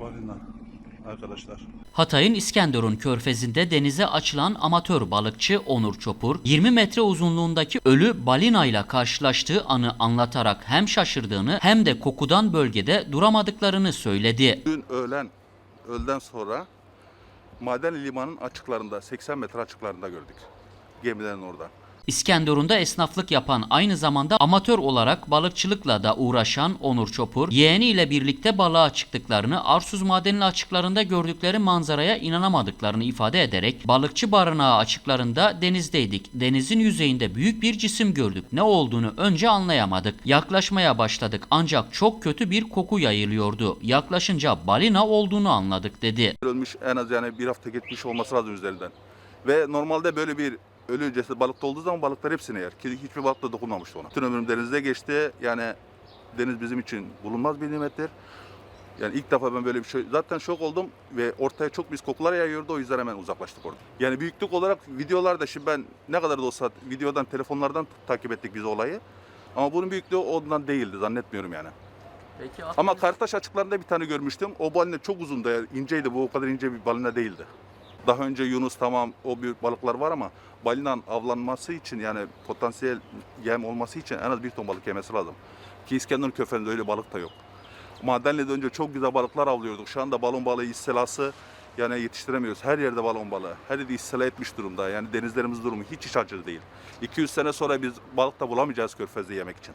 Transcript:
balina arkadaşlar. Hatay'ın İskenderun körfezinde denize açılan amatör balıkçı Onur Çopur, 20 metre uzunluğundaki ölü balinayla karşılaştığı anı anlatarak hem şaşırdığını hem de kokudan bölgede duramadıklarını söyledi. Dün öğlen, öğleden sonra Maden Limanı'nın açıklarında, 80 metre açıklarında gördük. Gemilerin orada. İskenderun'da esnaflık yapan aynı zamanda amatör olarak balıkçılıkla da uğraşan Onur Çopur, yeğeniyle birlikte balığa çıktıklarını, Arsuz Madenli açıklarında gördükleri manzaraya inanamadıklarını ifade ederek, balıkçı barınağı açıklarında denizdeydik. Denizin yüzeyinde büyük bir cisim gördük. Ne olduğunu önce anlayamadık. Yaklaşmaya başladık ancak çok kötü bir koku yayılıyordu. Yaklaşınca balina olduğunu anladık dedi. Ölmüş en az yani bir hafta geçmiş olması lazım üzerinden. Ve normalde böyle bir ölü ceset balıkta olduğu zaman balıklar hepsini yer. Ki hiçbir balık da dokunmamıştı ona. Bütün ömrüm denizde geçti. Yani deniz bizim için bulunmaz bir nimettir. Yani ilk defa ben böyle bir şey... Zaten şok oldum ve ortaya çok biz kokular yayıyordu. O yüzden hemen uzaklaştık orada. Yani büyüklük olarak videolarda şimdi ben ne kadar da olsa videodan, telefonlardan takip ettik biz olayı. Ama bunun büyüklüğü ondan değildi zannetmiyorum yani. Peki Ama Kartaş açıklarında bir tane görmüştüm. O balina çok uzundu. yani inceydi. Bu o kadar ince bir balina değildi. Daha önce Yunus tamam o büyük balıklar var ama balinanın avlanması için yani potansiyel yem olması için en az bir ton balık yemesi lazım. Ki İskenderun köfeğinde öyle balık da yok. Madenli'de önce çok güzel balıklar avlıyorduk. Şu anda balon balığı istilası yani yetiştiremiyoruz. Her yerde balon balığı. Her yerde istila etmiş durumda. Yani denizlerimiz durumu hiç iç açıcı değil. 200 sene sonra biz balık da bulamayacağız körfezde yemek için.